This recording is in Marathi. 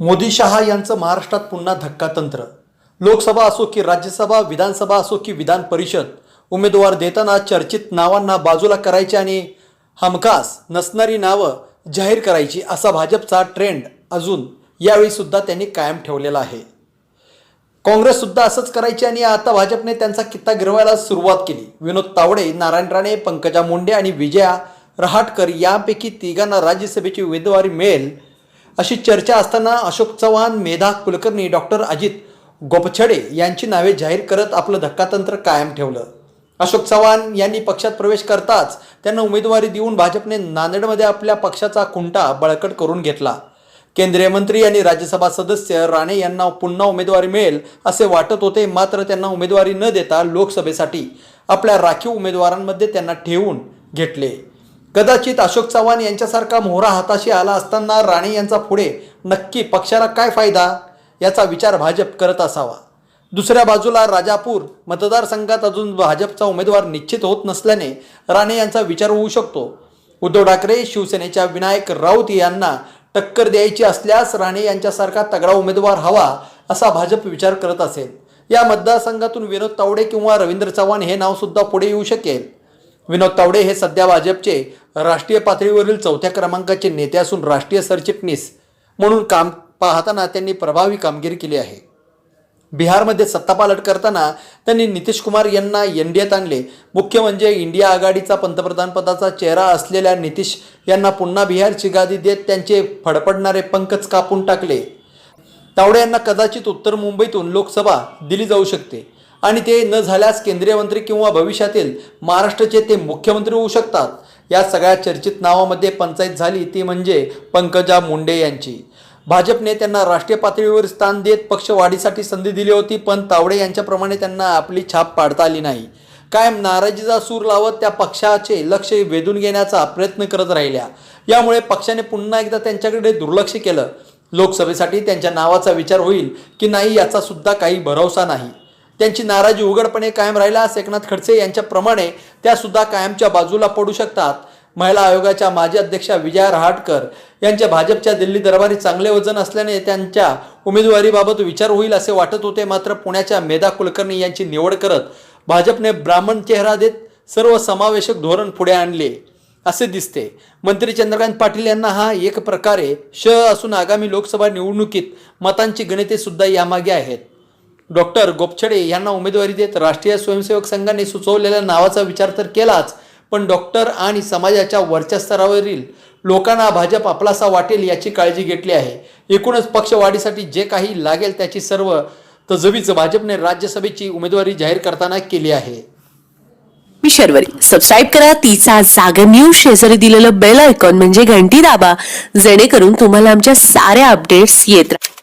मोदी शहा यांचं महाराष्ट्रात पुन्हा धक्कातंत्र. लोकसभा असो की राज्यसभा विधानसभा असो की विधान परिषद उमेदवार देताना चर्चित नावांना बाजूला करायचे आणि हमखास नसणारी नावं जाहीर करायची असा भाजपचा ट्रेंड अजून यावेळीसुद्धा त्यांनी कायम ठेवलेला आहे. काँग्रेससुद्धा असंच करायचे आणि आता भाजपने त्यांचा कित्ता गिरवायला सुरुवात केली. विनोद तावडे नारायण राणे पंकजा मुंडे आणि विजया रहाटकर यांपैकी तिघांना राज्यसभेची उमेदवारी मिळेल अशी चर्चा असताना अशोक चव्हाण मेधा कुलकर्णी डॉक्टर अजित गोपछडे यांची नावे जाहीर करत आपलं धक्कातंत्र कायम ठेवलं. अशोक चव्हाण यांनी पक्षात प्रवेश करताच त्यांना उमेदवारी देऊन भाजपने नांदेडमध्ये आपल्या पक्षाचा खुंटा बळकट करून घेतला. केंद्रीय मंत्री आणि राज्यसभा सदस्य राणे यांना पुन्हा उमेदवारी मिळेल असे वाटत होते मात्र त्यांना उमेदवारी न देता लोकसभेसाठी आपल्या राखीव उमेदवारांमध्ये त्यांना ठेवून घेतले. कदाचित अशोक चव्हाण यांच्यासारखा मोहरा हाताशी आला असताना राणे यांचा पुढे नक्की पक्षाला काय फायदा? याचा विचार भाजप करत असावा. दुसऱ्या बाजूला राजापूर मतदारसंघात अजून भाजपचा उमेदवार निश्चित होत नसल्याने राणे यांचा विचार होऊ शकतो. उद्धव ठाकरे शिवसेनेच्या विनायक राऊत यांना टक्कर द्यायची असल्यास राणे यांच्यासारखा तगडा उमेदवार हवा असा भाजप विचार करत असेल. या मतदारसंघातून विनोद तावडे किंवा रवींद्र चव्हाण हे नावसुद्धा पुढे येऊ शकेल. विनोद तावडे हे सध्या भाजपचे राष्ट्रीय पातळीवरील चौथ्या क्रमांकाचे नेते असून राष्ट्रीय सरचिटणीस म्हणून काम पाहताना त्यांनी प्रभावी कामगिरी केली आहे. बिहारमध्ये सत्तापालट करताना त्यांनी नितीश कुमार यांना एन डी एत आणले. मुख्य म्हणजे इंडिया आघाडीचा पंतप्रधानपदाचा चेहरा असलेल्या नितीश यांना पुन्हा बिहारची गादी देत त्यांचे फडफडणारे पंकज कापून टाकले. तावडे यांना कदाचित उत्तर मुंबईतून लोकसभा दिली जाऊ शकते. आणि ते न झाल्यास केंद्रीय मंत्री किंवा भविष्यातील महाराष्ट्राचे ते मुख्यमंत्री होऊ शकतात. या सगळ्या चर्चित नावामध्ये पंचायत झाली ती म्हणजे पंकजा मुंडे यांची. भाजपने त्यांना राष्ट्रीय पातळीवर स्थान देत पक्ष वाढीसाठी संधी दिली होती पण तावडे यांच्याप्रमाणे त्यांना आपली छाप पाडता आली नाही. कायम नाराजीचा सूर लावत त्या पक्षाचे लक्ष वेधून घेण्याचा प्रयत्न करत राहिल्या. यामुळे पक्षाने पुन्हा एकदा त्यांच्याकडे दुर्लक्ष केलं. लोकसभेसाठी त्यांच्या नावाचा विचार होईल की नाही याचा सुद्धा काही भरवसा नाही. त्यांची नाराजी उघडपणे कायम राहिल्यास एकनाथ खडसे यांच्याप्रमाणे त्या सुद्धा कायमच्या बाजूला पडू शकतात. महिला आयोगाच्या माजी अध्यक्षा विजया रहाटकर यांच्या भाजपच्या दिल्ली दरबारी चांगले वजन असल्याने त्यांच्या उमेदवारीबाबत विचार होईल असे वाटत होते. मात्र पुण्याच्या मेधा कुलकर्णी यांची निवड करत भाजपने ब्राह्मण चेहरा देत सर्व समावेशक धोरण पुढे आणले असे दिसते. मंत्री चंद्रकांत पाटील यांना हा एक प्रकारे श असून आगामी लोकसभा निवडणुकीत मतांची गणिते सुद्धा यामागे आहेत. डॉक्टर गोपछडे यांना उमेदवारी देत राष्ट्रीय स्वयंसेवक संघाने सुचवलेल्या नावाचा विचार तर केलाच पण डॉक्टर आणि समाजाच्या वरच्या स्तरावरील लोकांना भाजप आपलासा वाटेल याची काळजी घेतली आहे. एकूणच पक्षवाढीसाठी जे काही लागेल त्याची सर्व तजवीज भाजपने राज्यसभेची उमेदवारी जाहीर करताना केली आहे. मी शर्वरी. सबस्क्राईब करा तिचा जागर न्यूज शेजारी दिलेलं बेल आयकॉन म्हणजे घंटी दाबा जेणेकरून तुम्हाला आमच्या साऱ्या अपडेट्स येत राहतील